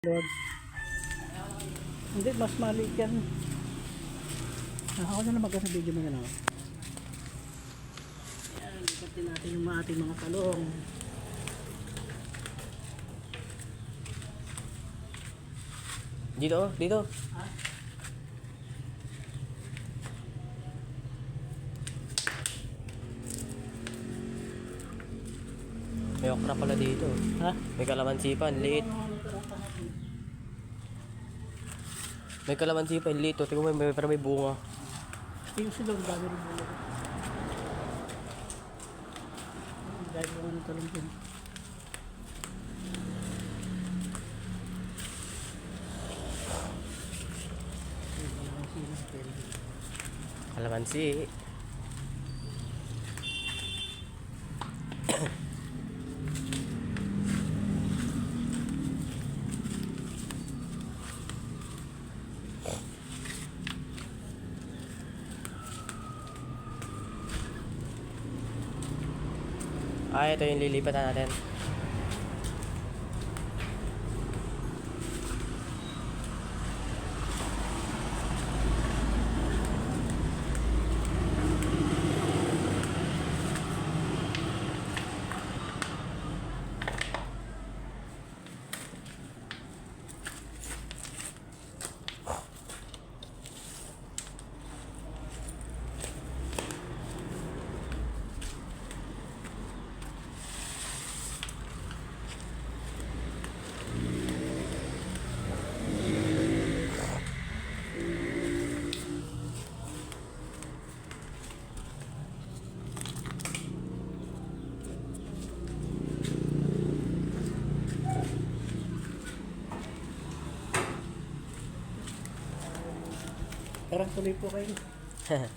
Lord. Hindi, mas maliit yan. Ako na lang magkasa video mo na lang. Yan, ikatin natin yung mga ating mga talong. Dito, dito. May okra pala dito. Ha? May kalamansi pa, ang liit. May kalamansi pa, ang liit. oh. Tingnan mo, may, parang may bunga. Yung sila, ang dami rin mula. Dahil mo ng talong dyan. Kalamansi. Ah, ito yung lilipatan natin. Tara, tuloy po kayo.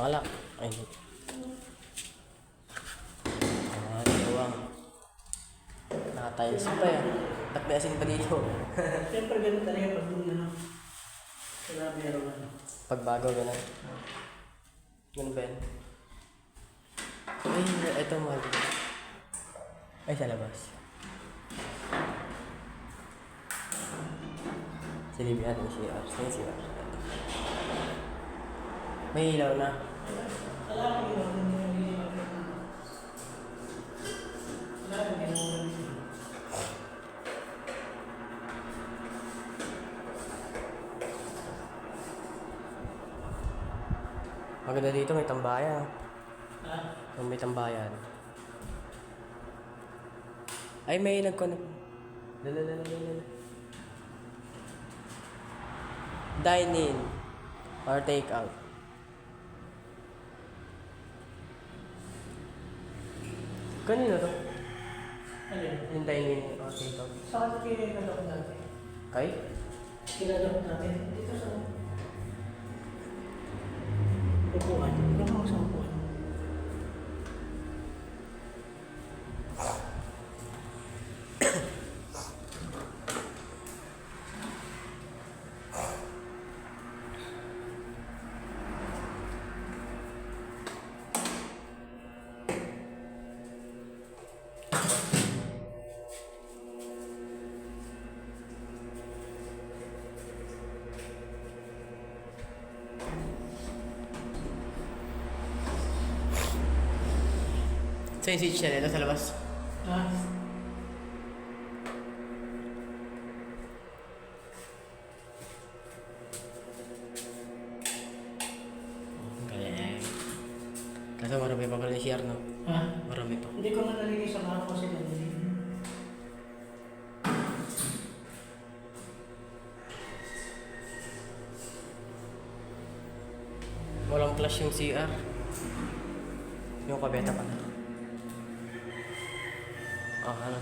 Wala. Ay, hindi. Ah, dalawang. Nakatiles pa yan. Ba't may asin pa dito? Siyempre, ganun talaga pag nung ano. Kaya meron ano. Pagbago, gano'n. Ganun ba yan? Ay, ito mahal. Ay, sa labas. Silipin natin si CR. Saan yung CR? May ilaw na. Maganda dito, may tambayan. Ha? Kung may tambayan. Ay, may nag-connect. Lalalala. Dine in or take out. Kanino to? Ano yun? Yung dine in or take out. Saan kinalok natin? Kay? Kinalok natin. Dito sa... Upuan. Ano sa upuan? Sa yung switch na nito sa labas. Kaso marami pa pala CR, no? Ha? Marami pa. Hindi ko na narinig sa mga kasi nandun. Walang flash yung CR. Yung kabeta pa na. Ah, ano